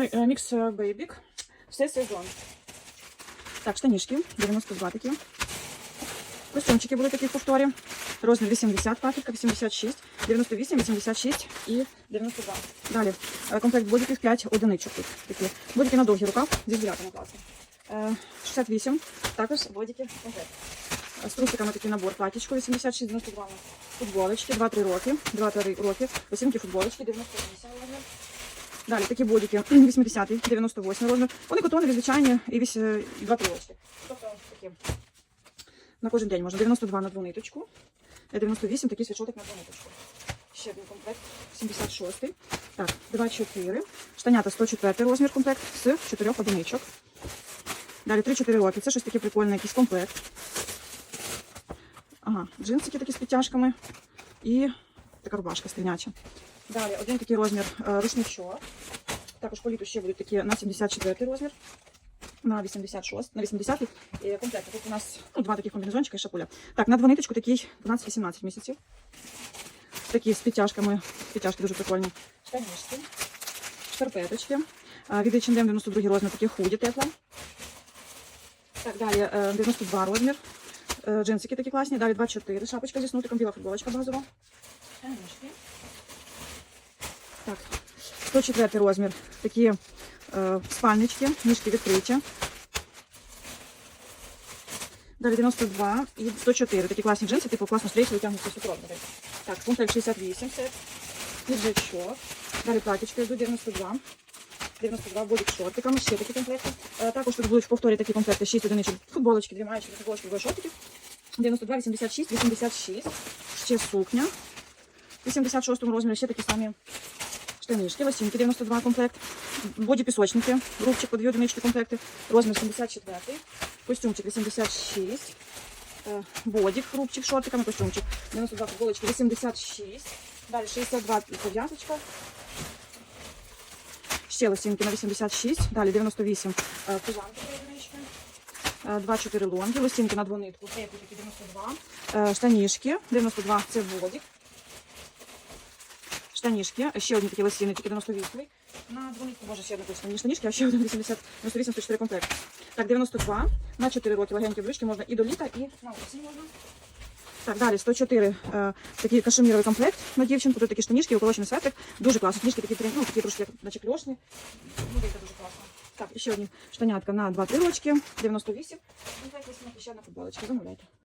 Е, Мікс е, Бейбік. Все сезон. Так, штанішки, 92 такі. Костюмчики були такі в повторі. Розмір 80, пакетка, 86, 98, 86 і 92. Далі е, комплект бодіків 5 одиничок тут такі. Бодіки на довгий рукав зі зв'язками класно. Е, 68, також бодіки комплект. З трусиками такий набор платічко 86, 92 футболочки, 2-3 роки, 2-3 роки, посімки футболочки, 98 розмір. Далі такі бодіки 80-й, 98 розмір. Вони котонові, звичайні, і 2-3 рочки. Тобто такі на кожен день можна. 92 на дву ниточку, е, 98 такий світшотик на дву ниточку. Ще один комплект, 76. Так, 2-4. Штанята 104 розмір комплект з 4 одиничок. Далі 3-4 роки. Це щось таке прикольне, якийсь комплект. Ага, джинсики такі з підтяжками. І така рубашка стріняча. Далі один такий розмір е, рушничок. Також по ще будуть такі на 74 розмір. На 86, на 80 і комплект. Тут у нас ну, два таких комбінезончика і шапуля. Так, на двониточку такий 12-18 місяців. Такі з підтяжками. Підтяжки дуже прикольні. Штанішки, шкарпеточки. Від H&M 92 розмір, такі худі тепло. Так, далі е, 92 розмір. Е, Джинсики такі класні. Далі 24. Шапочка зі снутиком, біла футболочка базова. Штанішки. Так, 104 розмір. Такі е, спальнички, ніжки відкриті. Далі 92 і 104. Такі класні джинси, типу класно стрейчі, витягнуться сукровники. Так, комплект 68 сет. Піджачок. Далі платічки йдуть 92. 92 будуть шортиками, ще такі комплекти. Е, також тут будуть в повторі такі комплекти 6 одиничок, футболочки, дві маєчки, футболочки, два шортики. 92, 86, 86. Ще сукня. В 86 розмірі ще такі самі штанішки, лосінки 92 комплект, боді пісочники, рубчик по дві одинички комплекти, розмір 74, костюмчик 86, е, бодік, рубчик шортиками, костюмчик 92 футболочки 86, далі 62 пов'язочка, ще лосінки на 86, далі 98 е, пижамки дві одинички, е, 2-4 лонги, лосінки на двонитку, такі 92, е, штанішки 92, це бодік, штанішки, ще одні такі лосіни, тільки 98 на двонитку, може ще одна точно, не штанішки, а ще один 80, 98, 104 комплект. Так, 92, на 4 роки легенькі брючки можна і до літа, і на осінь можна. Так, далі 104 е, такий кашеміровий комплект на дівчинку. Тут такі штанішки, уколочений светрик. Дуже класно. Штанішки такі, ну, такі трошки, наче кльошні. Буде дуже класно. Так, ще одні штанятка на 2-3 рочки, 98. Комплект, і ще одна футболочка. Замовляйте.